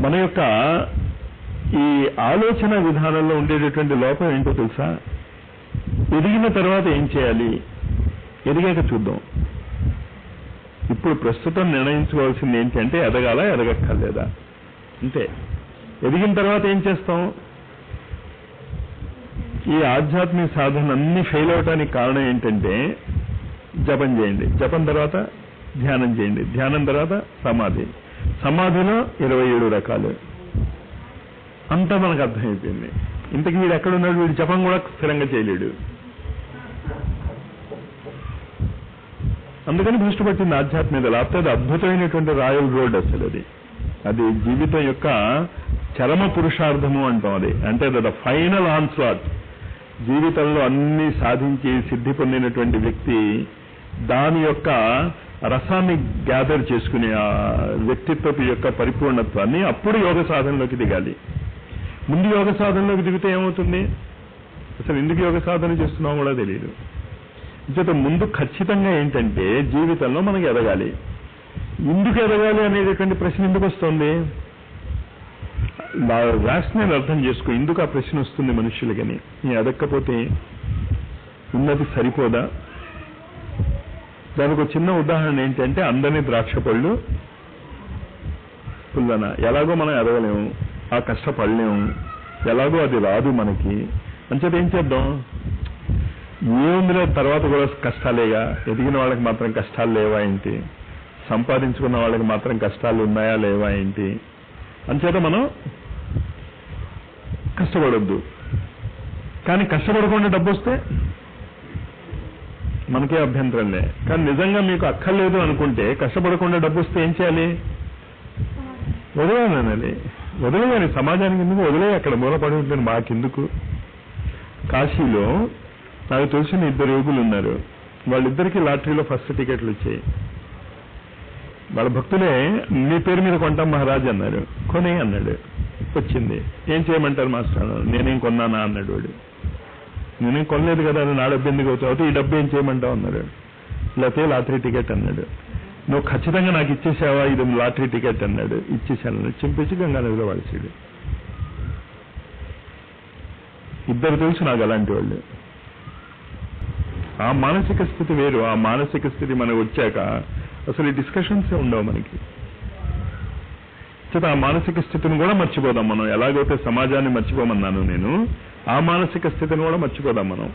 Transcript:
మన యొక్క ఈ ఆలోచన విధానంలో ఉండేటటువంటి లోపం ఏంటో తెలుసా? ఎదిగిన తర్వాత ఏం చేయాలి? ఎదిగాక చూద్దాం. ఇప్పుడు ప్రస్తుతం నిర్ణయించుకోవాల్సింది ఏంటంటే ఎదగాల ఎదగక్కర్లేదా? అంతే. ఎదిగిన తర్వాత ఏం చేస్తాం? ఈ ఆధ్యాత్మిక సాధన అన్ని ఫెయిల్ అవటానికి కారణం ఏంటంటే జపం చేయండి. జపం తర్వాత ధ్యానం చేయండి. ధ్యానం తర్వాత సమాధి. సమాధిలో ఇరవై ఏడు రకాలు. అంతా మనకు అర్థమైపోయింది. ఇంతకు వీడు ఎక్కడున్నాడు? వీడు జపం కూడా స్థిరంగా చేయలేడు. అందుకని భ్రష్టు పట్టింది ఆధ్యాత్మిక లేకపోతే అది అద్భుతమైనటువంటి రాయల్ రోడ్ అసలు అది. అది జీవితం యొక్క చరమ పురుషార్థము అంటాం అది. అంటే ద ఫైనల్ ఆన్స్లాట్ జీవితంలో అన్ని సాధించి సిద్ధి పొందినటువంటి వ్యక్తి దాని యొక్క రసాన్ని గ్యాదర్ చేసుకునే ఆ వ్యక్తిత్వపు యొక్క పరిపూర్ణత్వాన్ని అప్పుడు యోగ సాధనలోకి దిగాలి. ముందు యోగ సాధనలోకి దిగితే ఏమవుతుంది? అసలు ఎందుకు యోగ సాధన చేస్తున్నామో కూడా తెలియదు ఇంచేత ముందు ఖచ్చితంగా ఏంటంటే జీవితంలో మనకి ఎదగాలి. ఎందుకు ఎదగాలి అనేటువంటి ప్రశ్న ఎందుకు వస్తుంది? రాష్ట్రాన్ని అర్థం చేసుకో ఎందుకు ఆ ప్రశ్న వస్తుంది మనుషులకని నీ ఎదక్కపోతే ఉన్నది సరిపోదా? దానికి ఒక చిన్న ఉదాహరణ ఏంటంటే అందని ద్రాక్ష పళ్ళు పుల్లన. ఎలాగో మనం ఎదగలేము ఆ కష్టపడలేము ఎలాగో అది రాదు మనకి. అంచేది ఏం చేద్దాం? ఏముందిలే తర్వాత కూడా కష్టాలేగా ఎదిగిన వాళ్ళకి మాత్రం కష్టాలు లేవా ఏంటి? సంపాదించుకున్న వాళ్ళకి మాత్రం కష్టాలు ఉన్నాయా లేవా ఏంటి? అంచేత మనం కష్టపడొద్దు. కానీ కష్టపడకుండా డబ్బు వస్తే మనకే అభ్యంతరం లే కానీ నిజంగా మీకు అక్కర్లేదు అనుకుంటే కష్టపడకుండా డబ్బు వస్తే ఏం చేయాలి? వదిలేయాలి వదిలేయాలి సమాజానికి ఎందుకు వదిలే అక్కడ మూలపడి ఉంటుంది మాకెందుకు? కాశీలో నాకు తెలిసిన ఇద్దరు యోగులు ఉన్నారు. వాళ్ళిద్దరికి లాటరీలో ఫస్ట్ టికెట్లు వచ్చాయి. వాళ్ళ భక్తులే మీ పేరు మీద కొంటాం మహారాజ్ అన్నారు. కొని అన్నాడు. వచ్చింది. ఏం చేయమంటారు మాస్టర్? నేనేం కొన్నానా? అన్నాడు వాడు. నేనేం కొనలేదు కదా నా డబ్బు ఎందుకు అవుతావు అయితే ఈ డబ్బు ఏం చేయమంటావు అన్నాడు. లేకపోతే లాటరీ టికెట్ అన్నాడు. నువ్వు ఖచ్చితంగా నాకు ఇచ్చేసావా? ఇది లాటరీ టికెట్ అన్నాడు. ఇచ్చేసాను చింపేసి గంగానదిలో వాడిచాడు ఇద్దరు తెలుసు నాకు అలాంటి వాళ్ళు. ఆ మానసిక స్థితి వేరు. ఆ మానసిక స్థితి మనకు వచ్చాక అసలు ఈ డిస్కషన్సే ఉండవు మనకి. చేత ఆ మానసిక స్థితిని కూడా మర్చిపోదాం మనం. ఎలాగైతే సమాజాన్ని మర్చిపోమన్నాను నేను ఆ మానసిక స్థితిని కూడా మర్చిపోదాం మనం.